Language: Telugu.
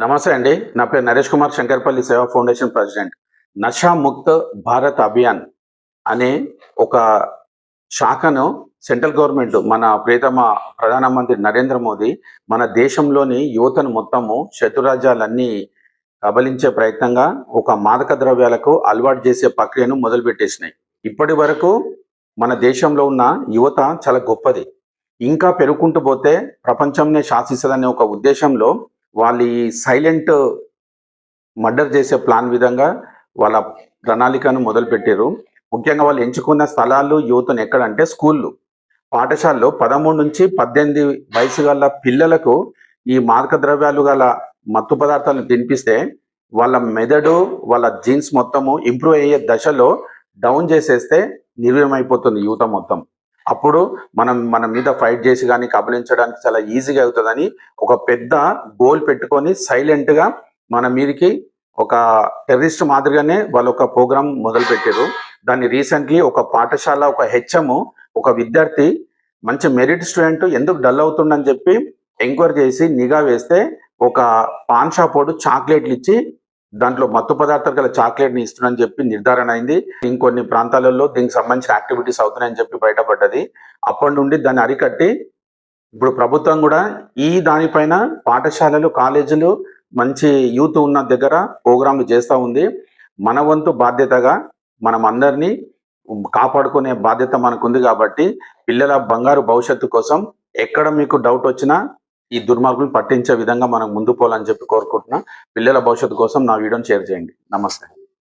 నమస్తే అండి. నా పేరు నరేష్ కుమార్ శంకర్పల్లి సేవా ఫౌండేషన్ ప్రెసిడెంట్. నషా ముక్త్ భారత్ అభియాన్ అనే ఒక శాఖను సెంట్రల్ గవర్నమెంట్ మన ప్రియతమ ప్రధానమంత్రి నరేంద్ర మోదీ మన దేశంలోని యువతను మొత్తము శత్రురాజ్యాలన్నీ కబలించే ప్రయత్నంగా ఒక మాదక ద్రవ్యాలకు అలవాటు చేసే ప్రక్రియను మొదలుపెట్టేసినాయి. ఇప్పటి వరకు మన దేశంలో ఉన్న యువత చాలా గొప్పది. ఇంకా పెరుగుకుంటూ పోతే ప్రపంచంనే శాసిస్తుందనే ఒక ఉద్దేశంలో వాళ్ళు ఈ సైలెంట్ మర్డర్ చేసే ప్లాన్ విధంగా వాళ్ళ ప్రణాళికను మొదలుపెట్టారు. ముఖ్యంగా వాళ్ళు ఎంచుకున్న స్థలాలు యువతను ఎక్కడంటే స్కూళ్ళు. పాఠశాలలో పదమూడు నుంచి పద్దెనిమిది వయసు గల పిల్లలకు ఈ మాదక ద్రవ్యాలు గల మత్తు పదార్థాలను తినిపిస్తే వాళ్ళ మెదడు వాళ్ళ జీన్స్ మొత్తము ఇంప్రూవ్ అయ్యే దశలో డౌన్ చేసేస్తే నిర్వీర్యమైపోతుంది యువత మొత్తం. అప్పుడు మనం మన మీద ఫైట్ చేసి కానీ కబలించడానికి చాలా ఈజీగా అవుతుందని ఒక పెద్ద గోల్ పెట్టుకొని సైలెంట్గా మన మీదకి ఒక టెర్రరిస్ట్ మాదిరిగానే వాళ్ళు ఒక ప్రోగ్రామ్ మొదలు పెట్టారు దాన్ని రీసెంట్లీ ఒక పాఠశాల ఒక హెచ్ఎం ఒక విద్యార్థి మంచి మెరిట్ స్టూడెంట్ ఎందుకు డల్ అవుతుండని చెప్పి ఎంక్వైరీ చేసి నిఘా వేస్తే ఒక పాన్ షాప్ వాడు చాక్లెట్లు ఇచ్చి దాంట్లో మత్తు పదార్థాలు గల చాక్లెట్ని ఇస్తున్నాని చెప్పి నిర్ధారణ అయింది. ఇంకొన్ని ప్రాంతాలలో దీనికి సంబంధించిన యాక్టివిటీస్ అవుతున్నాయని చెప్పి బయటపడ్డది. అప్పటి నుండి దాన్ని అరికట్టి ఇప్పుడు ప్రభుత్వం కూడా ఈ దానిపైన పాఠశాలలు కాలేజీలు మంచి యూత్ ఉన్న దగ్గర ప్రోగ్రాంలు చేస్తూ ఉంది. మన వంతు బాధ్యతగా మనం అందరినీ కాపాడుకునే బాధ్యత మనకుంది కాబట్టి పిల్లల బంగారు భవిష్యత్తు కోసం ఎక్కడ మీకు డౌట్ వచ్చినా ఈ దుర్మార్గులను పట్టించే విధంగా మనం ముందు పోవాలని చెప్పి కోరుకుంటున్నా. పిల్లల భవిష్యత్తు కోసం నా వీడియోని షేర్ చేయండి. నమస్తే.